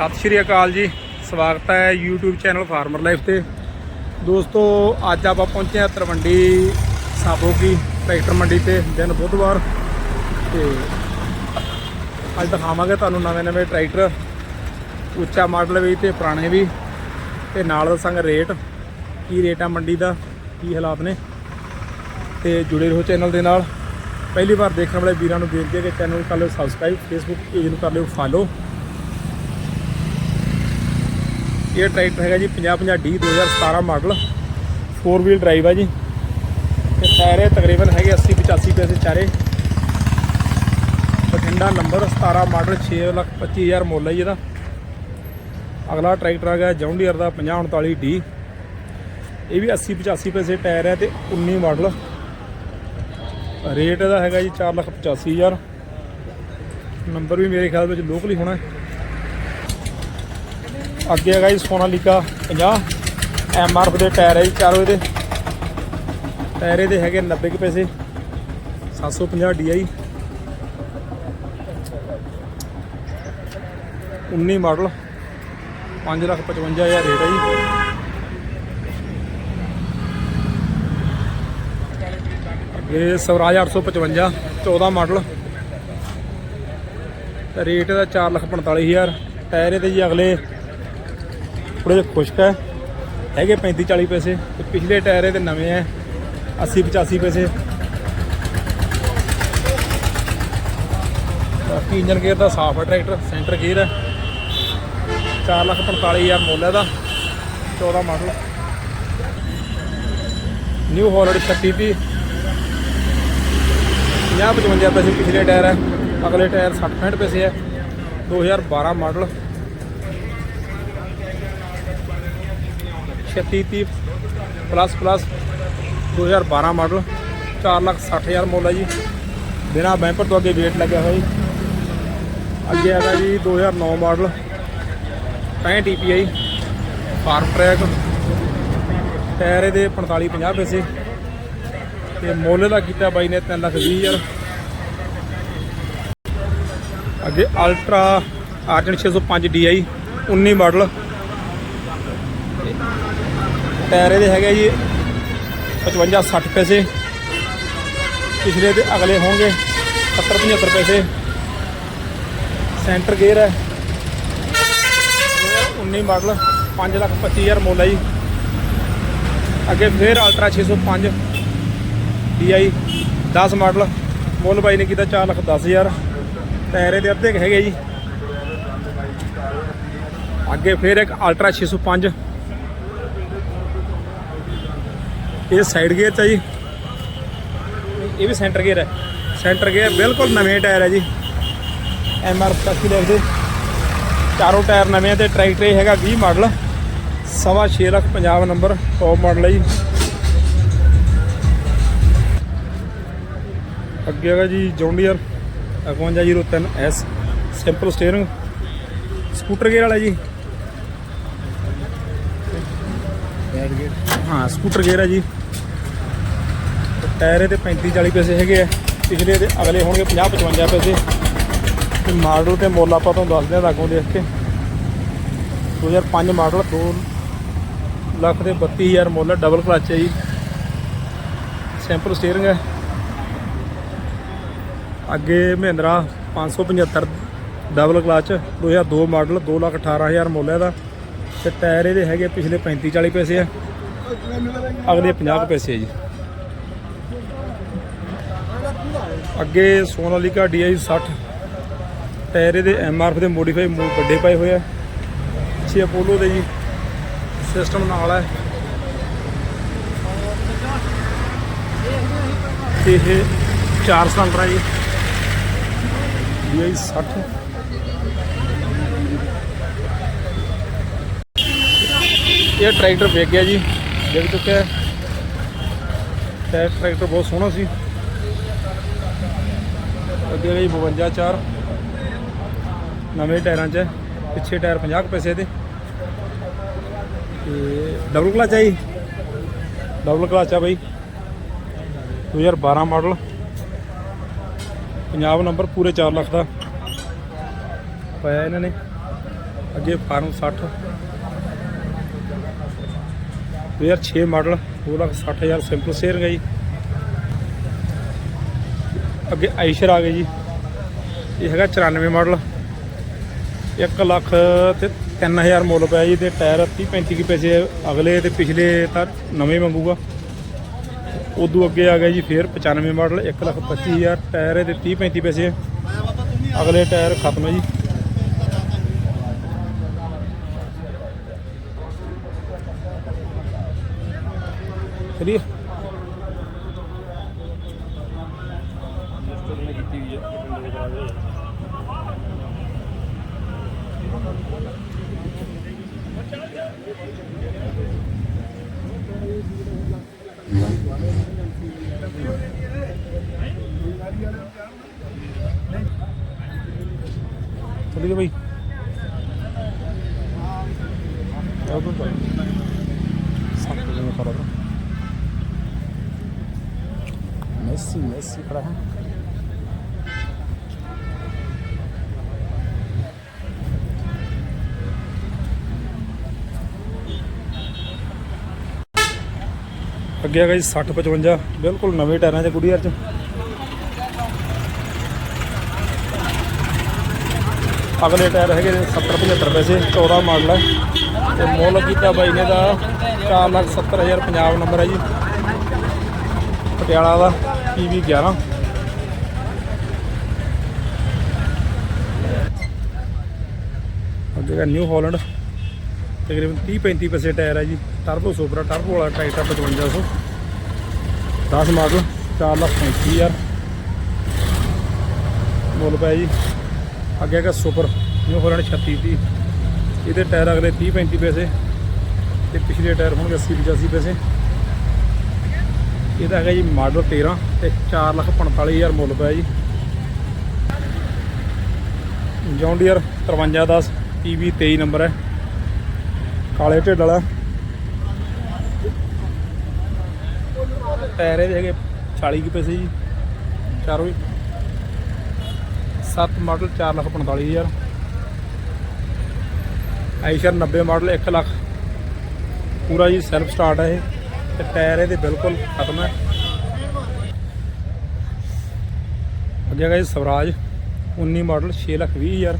ਸਤਿ ਸ਼੍ਰੀ ਅਕਾਲ ਜੀ। ਸਵਾਗਤ ਹੈ YouTube ਚੈਨਲ ਫਾਰਮਰ ਲਾਈਫ ਤੇ। ਦੋਸਤੋ, ਅੱਜ ਆਪਾਂ ਪਹੁੰਚੇ ਹਾਂ ਤਰਵੰਡੀ ਸਾਬੋਕੀ ਟਰੈਕਟਰ ਮੰਡੀ ਤੇ, ਦਿਨ ਬੁੱਧਵਾਰ। ਤੇ ਅੱਜ ਦਿਖਾਵਾਂਗੇ ਤੁਹਾਨੂੰ ਨਵੇਂ ਨਵੇਂ ਟਰੈਕਟਰ, ਉੱਚਾ ਮਾਡਲ ਵੀ ਤੇ ਪੁਰਾਣੇ ਵੀ। ਤੇ ਨਾਲ ਦੱਸਾਂਗੇ ਰੇਟ, ਕੀ ਰੇਟ ਆ ਮੰਡੀ ਦਾ, ਕੀ ਹਾਲਾਤ ਨੇ। ਤੇ ਜੁੜੇ ਰਹੋ ਚੈਨਲ ਦੇ ਨਾਲ। ਪਹਿਲੀ ਵਾਰ ਦੇਖਣ ਵਾਲੇ ਵੀਰਾਂ ਨੂੰ ਬੇਨਤੀ ਹੈ ਕਿ ਚੈਨਲ ਨੂੰ ਕਰ ਲਿਓ ਸਬਸਕ੍ਰਾਈਬ ਫੇਸਬੁੱਕ ਪੇਜ ਨੂੰ ਕਰ ਲਿਓ ਫਾਲੋ ਇਹ ਟਰੈਕਟਰ ਹੈਗਾ ਜੀ 5050 ਡੀ 2017 ਮਾਡਲ। 4 ਵੀਲ ਡਰਾਈਵ ਹੈ ਜੀ। ਤੇ ਟਾਇਰ ਤਕਰੀਬਨ ਹੈਗੇ 80 85 ਪੈਸੇ ਚਾਰੇ। ਬਠਿੰਡਾ ਨੰਬਰ 17 ਮਾਡਲ 6 ਲੱਖ 25000 ਮੁੱਲ ਹੈ ਜੀ ਇਹਦਾ। ਅਗਲਾ ਟਰੈਕਟਰ ਹੈਗਾ ਜੌਂਡੀਅਰ ਦਾ 5039 ਡੀ। ਇਹ ਵੀ 80 85 ਪੈਸੇ ਟਾਇਰ ਹੈ ਤੇ 19 ਮਾਡਲ। ਰੇਟ ਇਹਦਾ ਹੈਗਾ ਜੀ 4 ਲੱਖ 85000 ਨੰਬਰ ਵੀ ਮੇਰੇ ਖਿਆਲ ਵਿੱਚ ਲੋਕਲ ਹੀ ਹੋਣਾ। ਅੱਗੇ ਹੈਗਾ ਜੀ ਸੋਨਾਲੀਕਾ 50 ਆਰ ਦੇ ਟਾਇਰ ਹੈ ਜੀ ਚਾਰੋਂ ਇਹਦੇ ਟਾਇਰ ਇਹਦੇ ਹੈਗੇ 90 ਕੁ ਪੈਸੇ। 750 DI 19 ਮਾਡਲ। 5 ਲੱਖ 55000 ਰੇਟ ਹੈ ਜੀ। ਇਹ ਸਵਰਾਜ 855 14 ਮਾਡਲ। ਰੇਟ ਦਾ 4 ਲੱਖ 45000 ਟਾਇਰ ਇਹਦੇ ਜੀ ਅਗਲੇ ਥੋੜੇ ਜਿਹਾ ਖੁਸ਼ਕ ਹੈ। ਹੈਗੇ 35 40 ਪੈਸੇ। ਤੇ ਪਿਛਲੇ ਟਾਇਰ ਇਹਦੇ ਨਵੇਂ ਹੈ। 80 85 ਪੈਸੇ। ਬਾਕੀ ਇੰਜਨ ਗੇਅਰ ਦਾ ਸਾਫ਼ ਹੈ ਟਰੈਕਟਰ। ਸੈਂਟਰ ਗੇਅਰ ਹੈ। 4 ਲੱਖ 45000 ਮੁੱਲ ਹੈ ਦਾ 14 ਮਾਡਲ ਨਿਊ ਹਾਲੈਂਡ 36 ਦੀ 50 55 ਪੈਸੇ ਪਿਛਲੇ ਟਾਇਰ ਹੈ। ਅਗਲੇ ਟਾਇਰ 60 65 ਪੈਸੇ ਹੈ। 2012 model 36 30 plus plus 2012 model 4 lakh 60 ਹਜ਼ਾਰ ਮੁੱਲ ਹੈ ਜੀ। ਬਿਨਾ ਬੈਂਪਰ ਤੋਂ ਅੱਗੇ ਵੇਟ ਲੱਗਿਆ ਹੋਇਆ ਜੀ। ਅੱਗੇ ਹੈਗਾ ਜੀ 2009 model 65 TPI Farmtrac, tyre ਇਹਦੇ 45 50 ਪੈਸੇ। ਤੇ ਮੁੱਲ ਦਾ ਕੀਤਾ ਬਾਈ ਨੇ 3 ਲੱਖ 20 ਹਜ਼ਾਰ। ਅੱਗੇ ultra Arjun 605 DI 19 model tyre ਇਹਦੇ ਹੈਗੇ ਜੀ 55 60 ਪੈਸੇ। ਪਿਛਲੇ ਤੇ ਅਗਲੇ ਹੋਣਗੇ 70 75 ਪੈਸੇ। ਸੈਂਟਰ ਗੇਅਰ ਹੈ। 19 ਮਾਡਲ 5 ਲੱਖ 25000 ਮੁੱਲ ਹੈ ਜੀ। ਅੱਗੇ ਫੇਰ ਅਲਟਰਾ 605 DI 10 ਮਾਡਲ। ਮੁੱਲ ਬਾਈ ਨੇ ਕੀਤਾ 4 ਲੱਖ 10000 ਟਾਇਰ ਇਹਦੇ ਅੱਧੇ ਕੁ ਹੈਗੇ ਜੀ। ਅੱਗੇ ਫੇਰ ਇੱਕ ਅਲਟਰਾ 605 ਇਹ ਸਾਈਡ ਗੇਅਰ ਚ ਹੈ ਜੀ। ਇਹ ਵੀ ਸੈਂਟਰ ਗੇਅਰ ਹੈ ਸੈਂਟਰ ਗੇਅਰ ਬਿਲਕੁਲ ਨਵੇਂ ਟਾਇਰ ਹੈ ਜੀ। ਐਮ ਆਰ 85 ਲਿਖਦੇ ਚਾਰੋਂ ਟਾਇਰ ਨਵੇਂ ਆ ਤੇ ਟਰੈਕਟਰ ਇਹ ਹੈਗਾ 20 ਮਾਡਲ ਸਵਾ 6 lakh Punjab number top model ਹੈ ਜੀ। ਅੱਗੇ ਹੈਗਾ ਜੀ John Deere 5103 S simple steering scooter gear ਵਾਲਾ ਜੀ। ਹਾਂ ਸਕੂਟਰ ਗੇਅਰ ਹੈ ਜੀ। ਟਾਇਰ ਇਹਦੇ 35 40 ਪੈਸੇ ਹੈਗੇ ਆ, ਪਿਛਲੇ ਦੇ ਅਗਲੇ ਹੋਣਗੇ 50 55 ਪੈਸੇ। ਤੇ ਮਾਡਲ ਤੇ ਮੁੱਲ ਆਪਾਂ ਤੁਹਾਨੂੰ ਦੱਸ ਦਿਆਂ ਲਾਗੋਂ ਦੇਖ ਕੇ। 2005 ਮਾਡਲ 2 ਲੱਖ ਦੇ 32000 ਮੁੱਲ ਡਬਲ ਕਲਚ ਹੈ ਜੀ। ਸਿੰਪਲ ਸਟੀਅਰਿੰਗ ਹੈ। ਅੱਗੇ Mahindra 575 double clutch 2002 model 2 lakh 18000 ਮੁੱਲ ਹੈ ਦਾ ਤੇ ਟਾਇਰ ਇਹਦੇ ਹੈਗੇ ਪਿਛਲੇ 35 40 ਪੈਸੇ ਆ। ਅਗਲੇ 50 ਕੁ ਪੈਸੇ ਆ ਜੀ। ਅੱਗੇ ਸੋਨਾਲੀਕਾ DI 60 ਟਾਇਰ ਇਹਦੇ ਐਮਆਰਐਫ ਦੇ ਮੋਡੀਫਾਈ ਵੱਡੇ ਪਾਏ ਹੋਏ ਆ। ਪਿੱਛੇ ਅਪੋਲੋ ਦੇ ਜੀ ਸਿਸਟਮ ਨਾਲ ਹੈ ਤੇ ਇਹ 4 ਸਿਲੰਡਰ ਹੈ ਜੀ। DI 60 ਇਹ ਟਰੈਕਟਰ ਵਿਕ ਗਿਆ ਜੀ। ਵਿਕ ਚੁੱਕਿਆ। ਹੈ ਟਰੈਕਟਰ ਬਹੁਤ ਸੋਹਣਾ ਸੀ। ਅੱਗੇ ਹੈਗਾ ਜੀ 52 4 ਨਵੇਂ ਟਾਇਰਾਂ 'ਚ ਪਿੱਛੇ ਟਾਇਰ 50 ਕੁ ਪੈਸੇ ਦੇ। ਤੇ ਡਬਲ ਕਲਚ ਹੈ ਜੀ। ਡਬਲ ਕਲਚ ਆ ਬਾਈ। 2012 ਮਾਡਲ ਪੰਜਾਬ ਨੰਬਰ ਪੂਰੇ 4 ਲੱਖ ਦਾ। ਪਾਇਆ ਇਹਨਾਂ ਨੇ। ਅੱਗੇ ਫਾਰਮ 60 2006 ਮਾਡਲ 2 ਲੱਖ 60 ਹਜ਼ਾਰ ਸਿੰਪਲ ਸਟੀਅਰਿੰਗ ਹੈ ਜੀ। ਅੱਗੇ ਆਈਸ਼ਰ ਆ ਗਏ ਜੀ। ਇਹ ਹੈਗਾ 94 ਮਾਡਲ 1 ਲੱਖ ਤੇ 3000 ਮੁੱਲ ਪਿਆ ਜੀ ਤੇ ਟਾਇਰ 30 35 ਕੀ ਪੈਸੇ ਅਗਲੇ ਤੇ ਪਿਛਲੇ ਤਾਂ ਨਵੇਂ ਮੰਗੂਗਾ। ਉਦੋਂ ਅੱਗੇ ਆ ਗਿਆ ਜੀ ਫੇਰ 95 ਮਾਡਲ 1 ਲੱਖ 25000 ਟਾਇਰ ਇਹਦੇ 30 35 ਪੈਸੇ। ਅਗਲੇ ਟਾਇਰ ਖਤਮ ਹੈ ਜੀ। ਕਰੀਏ? ਚਲੀਏ ਬਈ। ਉਦੋਂ ਤਾਂ ਸਭ ਕੁਝ ਖਰਾਬ ਹੈ में खड़ा था मेसी मेसी खड़ा है ਅੱਗੇ ਹੈਗਾ ਜੀ 60 55 ਬਿਲਕੁਲ ਨਵੇਂ ਟਾਇਰਾਂ 'ਚ ਗੁੜੀਅਰ 'ਚ ਅਗਲੇ ਟਾਇਰ ਹੈਗੇ ਨੇ 70 75 ਪੈਸੇ 14 ਮਾਡਲ ਹੈ ਤੇ ਮੁੱਲ ਕੀਤਾ ਬਾਈ ਨੇ ਦਾ 4 ਲੱਖ 70 ਹਜ਼ਾਰ ਪੰਜਾਬ ਨੰਬਰ ਹੈ ਜੀ ਪਟਿਆਲਾ ਦਾ ਪੀਵੀ 11 ਅੱਗੇ ਦਾ ਨਿਊ ਹਾਲੈਂਡ ਤਕਰੀਬਨ 30 35 ਪੈਸੇ ਟਾਇਰ ਹੈ ਜੀ। ਟਰਬੋ ਸੋਪਰਾ ਟਰਬੋ ਵਾਲਾ ਟਰੈਕਟਰ 5500 10 ਮਾਡਲ 4 ਲੱਖ 35 ਹਜ਼ਾਰ। ਮੁੱਲ ਪਿਆ ਜੀ। ਅੱਗੇ ਹੈਗਾ ਸੁਪਰ ਨਿਊ ਹਾਲੈਂਡ 36 ਦੀ ਇਹਦੇ ਟਾਇਰ ਅਗਲੇ 30 35 ਪੈਸੇ। ਤੇ ਪਿਛਲੇ ਟਾਇਰ ਹੋਣਗੇ 80 85 ਪੈਸੇ। ਇਹਦਾ ਹੈਗਾ ਜੀ ਮਾਡਲ 13 ਤੇ 4 ਲੱਖ 45 ਹਜ਼ਾਰ ਮੁੱਲ ਪਿਆ ਜੀ। ਜੌਂਡੀਅਰ 5310 PV 23 ਨੰਬਰ ਹੈ। ਕਾਲੇ ਢਿੱਡ ਵਾਲਾ। ਟਾਇਰ ਇਹਦੇ ਹੈਗੇ 40 ਕੁ ਪੈਸੇ ਜੀ, ਚਾਰੋਂ ਹੀ। 7 ਮਾਡਲ 4 ਲੱਖ 45 ਹਜ਼ਾਰ। Eicher 90 model 1 lakh. ਪੂਰਾ ਜੀ ਸੈਲਫ ਸਟਾਰਟ ਹੈ ਇਹ। ਤੇ ਟਾਇਰ ਇਹਦੇ ਬਿਲਕੁਲ ਖਤਮ ਹੈ। ਅੱਗੇ ਹੈਗਾ ਜੀ ਸਵਰਾਜ 19 ਮਾਡਲ 6 ਲੱਖ 20 ਹਜ਼ਾਰ।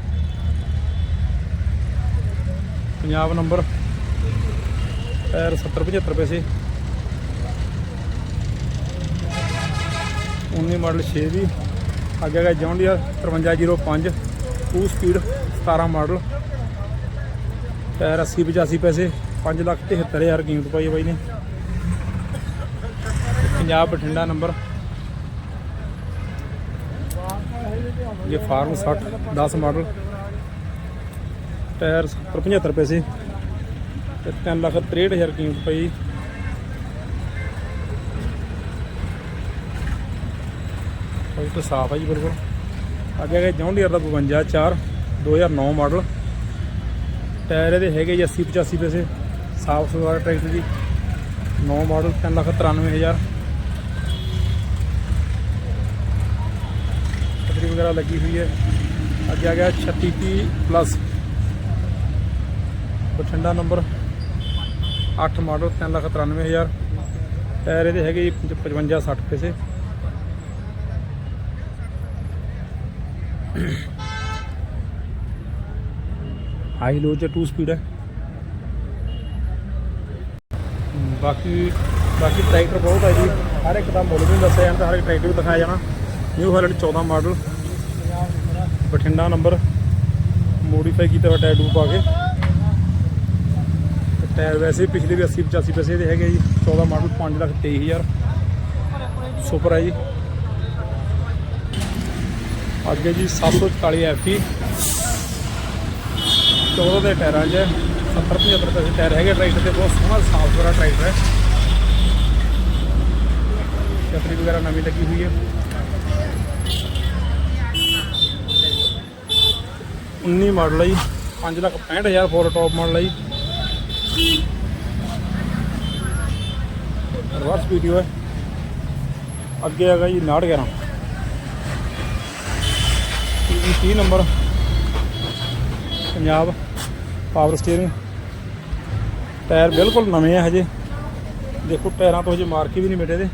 ਪੰਜਾਬ ਨੰਬਰ, ਟਾਇਰ 70 75 ਪੈਸੇ। 19 ਮਾਡਲ 6 ਦੀ ਅੱਗੇ ਹੈਗਾ ਜੌਂਡੀਅਰ 5305 2 ਸਪੀਡ 17 ਮਾਡਲ। ਟਾਇਰ 80 85 ਪੈਸੇ। 5 ਲੱਖ 73 ਹਜ਼ਾਰ ਕੀਮਤ ਪਾਈ ਬਾਈ ਨੇ। ਪੰਜਾਬ ਬਠਿੰਡਾ ਨੰਬਰ। ਇਹ ਫਾਰਮ 60 10 ਮਾਡਲ। ਟਾਇਰ 70 75 ਪੈਸੇ ਤੇ 3 ਲੱਖ 63 ਹਜ਼ਾਰ ਕੀਮਤ ਪਈ। ਉਹ ਤਾਂ ਸਾਫ਼ ਹੈ ਜੀ ਬਿਲਕੁਲ। ਅੱਗੇ ਹੈਗਾ ਜੌਂਡੀਅਰ ਦਾ 52 4 2009 ਮਾਡਲ। ਟਾਇਰ ਇਹਦੇ ਹੈਗੇ ਜੀ 80 85 ਪੈਸੇ ਸਾਫ਼ ਸੁਥਰਾ ਟਰੈਕਟਰ ਜੀ। 9 ਮਾਡਲ 3 ਲੱਖ 93 ਹਜ਼ਾਰ ਛਤਰੀ ਵਗੈਰਾ ਲੱਗੀ ਹੋਈ ਹੈ। ਅੱਗੇ ਆ ਗਿਆ 3630 plus Bathinda number 8 model 3 lakh 93 ਹਜ਼ਾਰ। ਟਾਇਰ ਇਹਦੇ ਹੈਗੇ ਜੀ 55 60 ਪੈਸੇ। ਹਾਈ ਲੋ ਚ 2 ਸਪੀਡ ਹੈ। ਬਾਕੀ ਬਾਕੀ ਟਰੈਕਟਰ ਬਹੁਤ ਹੈ ਜੀ। ਹਰ ਇੱਕ ਦਾ ਮੁੱਲ ਵੀ ਦੱਸਿਆ ਜਾਂਦਾ, ਹਰ ਇੱਕ ਟਰੈਕਟਰ ਵੀ ਦਿਖਾਇਆ ਜਾਣਾ। New Holland 14 model Bathinda number modify ਕੀਤਾ ਹੋਇਆ ਟਾਇਰ ਟੂਬ ਪਾ ਕੇ। ਟਾਇਰ ਵੈਸੇ ਪਿਛਲੇ ਵੀ 80 85 ਪੈਸੇ ਦੇ ਹੈਗੇ ਜੀ 14 ਮਾਡਲ 5 ਲੱਖ 23 ਹਜ਼ਾਰ। ਸੁਪਰ ਹੈ ਜੀ ਅੱਗੇ ਜੀ 740 ਐਫਈ 14 ਦੇ ਟਾਇਰਾਂ 'ਚ 70 75 ਪੈਸੇ ਟਾਇਰ ਹੈਗੇ, ਟਰੈਕਟਰ ਤੇ ਬਹੁਤ ਸੋਹਣਾ, ਸਾਫ਼ ਸੁਥਰਾ ਟਰੈਕਟਰ ਹੈ। ਛਤਰੀ ਵਗੈਰਾ ਨਵੀਂ ਲੱਗੀ ਹੋਈ ਹੈ। 19 ਮਾਡਲ ਹੈ ਜੀ 5 ਲੱਖ 65 ਹਜ਼ਾਰ ਫੋਰ ਟੌਪ ਮਾਡਲ ਹੈ ਜੀ। ਰਿਵਰਸ ਵੀਡੀਓ ਹੈ। ਅੱਗੇ ਹੈਗਾ ਜੀ 911 30 number. Punjab power steering tyre ਬਿਲਕੁਲ ਨਵੇਂ ਆ ਹਜੇ। ਦੇਖੋ ਟਾਇਰਾਂ ਤੋਂ ਹਜੇ ਮਾਰਕੇ ਵੀ ਨਹੀਂ ਮਿਟੇ ਦੇ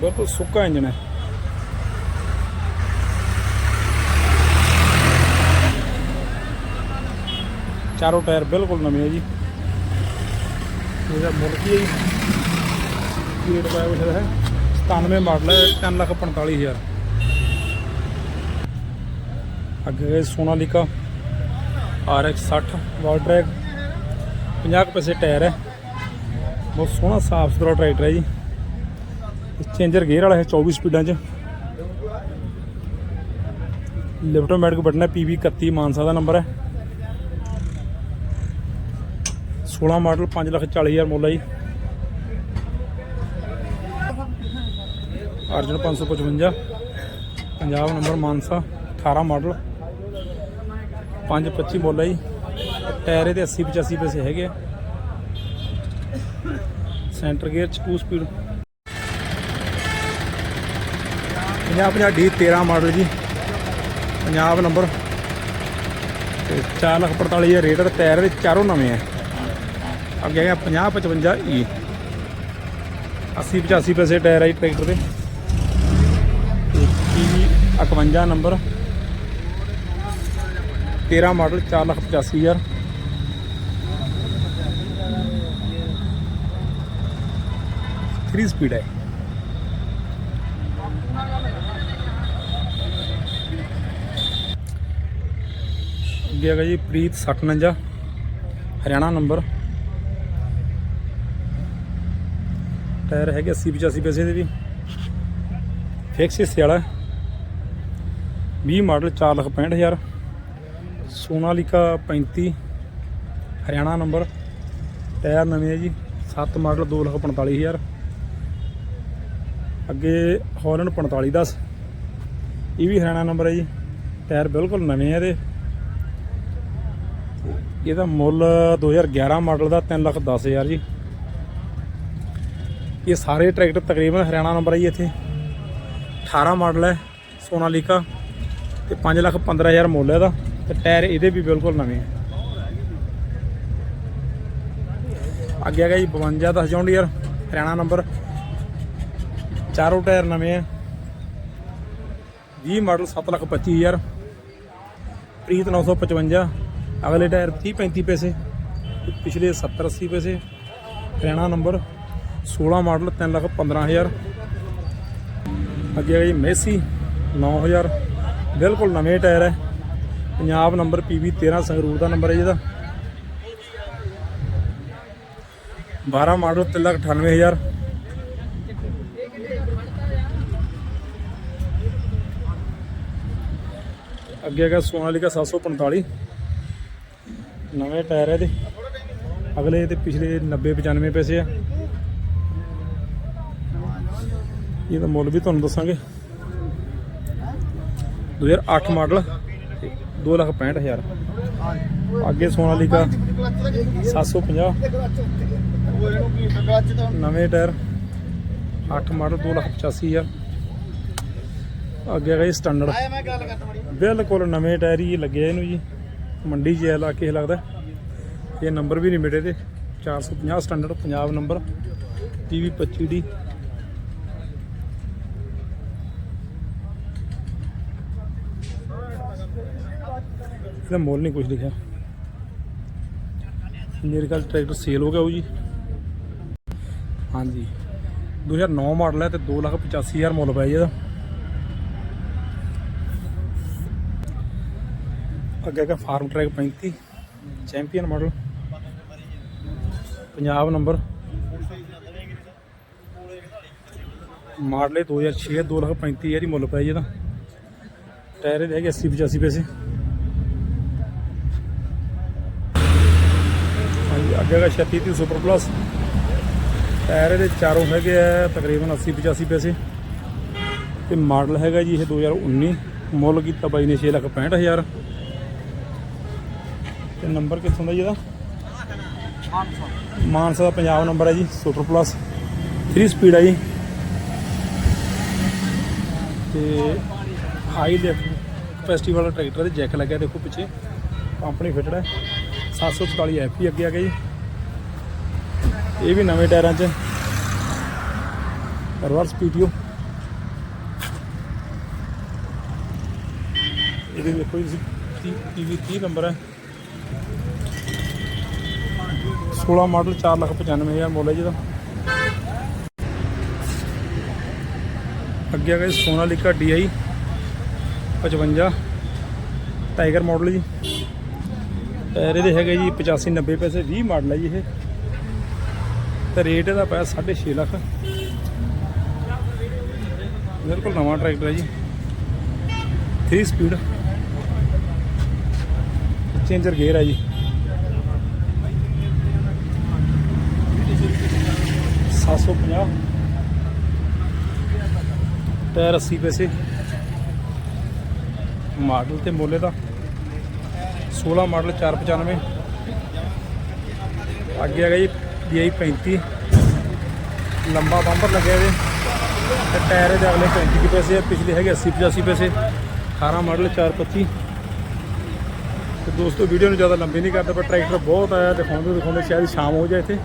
ਬਿਲਕੁਲ ਸੁੱਕਾ ਇੰਜਨ ਹੈ। ਚਾਰੋਂ ਟਾਇਰ ਬਿਲਕੁਲ ਨਵੇਂ ਹੈ ਜੀ। ਇਹਦਾ ਮੁੱਲ ਕੀ ਹੈ ਜੀ? ਰੇਟ ਪਾਇਆ ਹੋਇਆ ਹੈ? 97 ਮਾਡਲ ਹੈ 3 ਲੱਖ 45000 ਅੱਗੇ ਸੋਨਾਲੀਕਾ, RX 60 ਵਾਲ ਟਰੈਕ 50 ਕੁ ਪੈਸੇ ਟਾਇਰ ਹੈ। ਬਹੁਤ ਸੋਹਣਾ, ਸਾਫ਼ ਸੁਥਰਾ ਟਰੈਕਟਰ ਹੈ ਜੀ। ਚੇਂਜਰ ਗੇਅਰ ਵਾਲਾ ਹੈ 24 ਸਪੀਡਾਂ 'ਚ। ਲਿਫਟੋਮੈਟਿਕ ਬਟਨ ਹੈ PV 31 ਮਾਨਸਾ ਦਾ ਨੰਬਰ ਹੈ। 16 ਮਾਡਲ 5 ਲੱਖ 40 ਹਜ਼ਾਰ ਮੁੱਲ ਹੈ ਜੀ। ਅਰਜਨ 555 ਪੰਜਾਬ ਨੰਬਰ ਮਾਨਸਾ 18 ਮਾਡਲ 525 ਮੁੱਲ ਹੈ ਜੀ। ਟਾਇਰ ਇਹਦੇ 80 85 ਪੈਸੇ ਹੈਗੇ ਆ। ਸੈਂਟਰ ਗੇਅਰ ਚ 2 ਸਪੀਡ। 50 50 ਡੀ 13 ਮਾਡਲ ਜੀ। ਪੰਜਾਬ ਨੰਬਰ। ਤੇ 4 ਲੱਖ 45 ਹਜ਼ਾਰ ਰੇਟ ਤੇ ਟਾਇਰ ਦੇ ਚਾਰੋਂ ਨਵੇਂ ਆ। ਅੱਗੇ ਹੈਗਾ 50 55 ਈ 80 85 ਪੈਸੇ ਟਾਇਰ ਆਈ ਟਰੈਕਟਰ ਦੇ। ਤੇ ਪੀਵੀ 51 ਨੰਬਰ। 13 ਮਾਡਲ 4 ਲੱਖ 85 ਹਜ਼ਾਰ। ਥ੍ਰੀ ਸਪੀਡ ਹੈ। ਅੱਗੇ ਹੈਗਾ ਜੀ ਪ੍ਰੀਤ 659 ਹਰਿਆਣਾ ਨੰਬਰ। ਟਾਇਰ ਹੈਗੇ 80 85 ਪੈਸੇ ਦੇ ਵੀ। ਫਿਕਸ ਹਿੱਸੇ ਵਾਲਾ। 20 model 4 lakh 65000 Sonalika 35 Haryana number. Tyre ਨਵੇਂ ਹੈ ਜੀ 7 ਮਾਡਲ 2 ਲੱਖ 45000 ਅੱਗੇ ਹੌਲੈਂਡ 4510 ਇਹ ਵੀ ਹਰਿਆਣਾ ਨੰਬਰ ਹੈ ਜੀ। ਟਾਇਰ ਬਿਲਕੁਲ ਨਵੇਂ ਹੈ ਇਹਦੇ। ਇਹਦਾ ਮੁੱਲ 2011 ਮਾਡਲ ਦਾ 3 ਲੱਖ 10000 ਜੀ। ਇਹ ਸਾਰੇ ਟਰੈਕਟਰ ਤਕਰੀਬਨ ਹਰਿਆਣਾ ਨੰਬਰ ਹੈ ਜੀ ਇੱਥੇ। 18 ਮਾਡਲ ਹੈ ਸੋਨਾਲੀਕਾ ਤੇ 5 ਲੱਖ 15000 ਮੁੱਲ ਹੈ ਦਾ ਤੇ ਟਾਇਰ ਇਹਦੇ ਵੀ ਬਿਲਕੁਲ ਨਵੇਂ ਹੈ। ਅੱਗੇ ਹੈਗਾ ਜੀ 52 10 ਜੌਂਡੀਅਰ ਹਰਿਆਣਾ ਨੰਬਰ। ਚਾਰੋਂ ਟਾਇਰ ਨਵੇਂ ਹੈ। 20 ਮਾਡਲ 7 ਲੱਖ 25000 ਪ੍ਰੀਤ 955 ਅਗਲੇ ਟਾਇਰ 30 35 ਪੈਸੇ। ਪਿਛਲੇ 70 80 ਪੈਸੇ। ਹਰਿਆਣਾ ਨੰਬਰ। 16 ਮਾਡਲ 3 ਲੱਖ 15000 ਅੱਗੇ ਹੈਗਾ ਜੀ ਮੈਸੀ 9000 ਬਿਲਕੁਲ ਨਵੇਂ ਟਾਇਰ ਹੈ। ਪੰਜਾਬ ਨੰਬਰ PB 13 ਸੰਗਰੂਰ ਦਾ ਨੰਬਰ ਹੈ ਜਿਹਦਾ ਇਹਦਾ। 12 ਮਾਡਲ 3 ਲੱਖ 98000 ਅੱਗੇ ਹੈਗਾ ਸੋਨਾਲੀਕਾ 745 ਨਵੇਂ ਟਾਇਰ ਹੈ ਇਹਦੇ। ਅਗਲੇ ਤੇ ਪਿਛਲੇ 90 95 ਪੈਸੇ ਆ। ਇਹਦਾ ਮੁੱਲ ਵੀ ਤੁਹਾਨੂੰ ਦੱਸਾਂਗੇ। 2008 ਮਾਡਲ 265000 ਅੱਗੇ ਸੋਨਾਲੀਕਾ 750 ਨਵੇਂ ਟਾਇਰ 8 ਮਾਡਲ 285000 ਅੱਗੇ ਹੈਗਾ ਜੀ ਸਟੈਂਡਰਡ ਬਿਲਕੁਲ ਨਵੇਂ ਟਾਇਰ ਹੀ ਲੱਗੇ ਇਹਨੂੰ ਜੀ। ਮੰਡੀ ਜਿਹਾ ਲਾ ਕੇ ਲੱਗਦਾ। ਇਹ ਨੰਬਰ ਵੀ ਨਹੀਂ ਮਿਲੇ ਤੇ 450 ਸਟੈਂਡਰਡ ਪੰਜਾਬ ਨੰਬਰ ਟੀਵੀ 25 ਇਹਦਾ ਮੁੱਲ ਨਹੀਂ ਕੁਝ ਲਿਖਿਆ ਮੇਰੇ ਕੋਲ ਟਰੈਕਟਰ ਸੇਲ ਹੋ ਗਿਆ ਉਹ ਜੀ ਹਾਂਜੀ 2009 ਮਾਡਲ ਹੈ ਤੇ 285000 ਮੁੱਲ ਪਿਆ ਜੀ ਇਹਦਾ ਅੱਗੇ ਹੈਗਾ Farmtrac 35 champion model Punjab number model ਇਹ 2006 2 ਲੱਖ 35 ਹਜ਼ਾਰ ਹੀ ਮੁੱਲ ਪਿਆ ਜੀ ਇਹਦਾ ਟਾਇਰ ਇਹਦੇ ਹੈਗੇ 80 85 ਪੈਸੇ। ਹਾਂਜੀ, ਅੱਗੇ ਹੈਗਾ 36 30 ਸੁਪਰ ਪਲੱਸ ਟਾਇਰ ਇਹਦੇ ਚਾਰੋਂ ਹੈਗੇ ਆ, ਤਕਰੀਬਨ 80 85 ਪੈਸੇ। ਤੇ ਮਾਡਲ ਹੈਗਾ ਜੀ ਇਹ 2019 ਮੁੱਲ ਕੀਤਾ ਬਾਈ ਨੇ 6 ਲੱਖ 65 ਹਜ਼ਾਰ। ਤੇ ਨੰਬਰ ਕਿੱਥੋਂ ਦਾ ਜੀ ਇਹਦਾ? ਮਾਨਸਾ ਦਾ ਪੰਜਾਬ ਨੰਬਰ ਹੈ ਜੀ ਸੁਪਰ ਪਲੱਸ 3 ਸਪੀਡ ਹੈ ਜੀ। ਤੇ ਹਾਈ ਲਿਫਟ ਕਪੈਸਿਟੀ ਵਾਲਾ ਟਰੈਕਟਰ ਦੇ ਜੈਕ ਲੱਗਿਆ ਦੇਖੋ ਪਿੱਛੇ। ਕੰਪਨੀ ਫਿਟਡ ਹੈ 744 ਐਫ ਹੀ ਅੱਗੇ ਆ ਗਿਆ ਜੀ। ਇਹ ਵੀ ਨਵੇਂ ਟਾਇਰਾਂ 'ਚ। ਰਿਵਰਸ ਪੀਟੀਓ ਇਹਦੇ ਦੇਖੋ ਜੀ, ਤੁਸੀਂ ਟੀਵੀ 30 ਨੰਬਰ ਹੈ। 16 ਮਾਡਲ 495000 ਮੁੱਲ ਹੈ ਜਿਹਦਾ ਅੱਗੇ ਆ ਗਿਆ ਜੀ, ਸੋਨਾਲੀਕਾ DI 55 ਟਾਈਗਰ ਮਾਡਲ ਜੀ। ਟਾਇਰ ਇਹਦੇ ਹੈਗੇ ਜੀ 85 90 ਪੈਸੇ 20 ਮਾਡਲ ਹੈ ਜੀ ਇਹ। ਤੇ ਰੇਟ ਇਹਦਾ ਪਿਆ 6.5 ਲੱਖ। ਬਿਲਕੁਲ ਨਵਾਂ ਟਰੈਕਟਰ ਹੈ ਜੀ। 3 ਸਪੀਡ ਚੇਂਜਰ ਗੇਅਰ ਹੈ ਜੀ। ਸੱਤ ਸੌ ਪੰਜਾਹ। ਟਾਇਰ 80 ਪੈਸੇ। ਮਾਡਲ ਤੇ ਮੋਲੇ ਦਾ। 16 ਮਾਡਲ 495 ਅੱਗੇ ਹੈਗਾ ਜੀ DI 35 ਲੰਬਾ ਬੰਪਰ ਲੱਗਿਆ ਇਹਦੇ। ਤੇ ਟਾਇਰ ਦੇ ਅਗਲੇ 35 ਕੁ ਪੈਸੇ ਆ, ਪਿਛਲੇ ਹੈਗੇ 80 85 ਪੈਸੇ। 18 ਮਾਡਲ 425 ਤੇ ਦੋਸਤੋ, ਵੀਡੀਓ ਨੂੰ ਜ਼ਿਆਦਾ ਲੰਬੀ ਨਹੀਂ ਕਰਦਾ, ਪਰ ਟਰੈਕਟਰ ਬਹੁਤ ਆਇਆ, ਦਿਖਾਉਂਦੇ ਦਿਖਾਉਂਦੇ ਸ਼ਾਇਦ ਸ਼ਾਮ ਹੋ ਜਾਏ ਇੱਥੇ।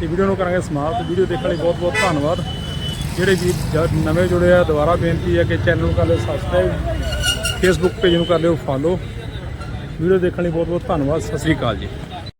ਤੇ ਵੀਡੀਓ ਨੂੰ ਕਰਾਂਗੇ ਸਮਾਪਤ। ਵੀਡੀਓ ਦੇਖਣ ਲਈ ਬਹੁਤ ਬਹੁਤ ਧੰਨਵਾਦ। ਜਿਹੜੇ ਵੀ ਜ- ਨਵੇਂ ਜੁੜੇ ਆ, ਦੁਬਾਰਾ ਬੇਨਤੀ ਹੈ ਕਿ ਚੈਨਲ ਨੂੰ ਕਰ ਲਓ ਸਬਸਕ੍ਰਾਈਬ ਫੇਸਬੁੱਕ ਪੇਜ ਨੂੰ ਕਰ ਲਿਓ ਫਾਲੋ ਵੀਡੀਓ ਦੇਖਣ ਲਈ ਬਹੁਤ ਬਹੁਤ ਧੰਨਵਾਦ, ਸਤਿ ਸ੍ਰੀ ਅਕਾਲ ਜੀ।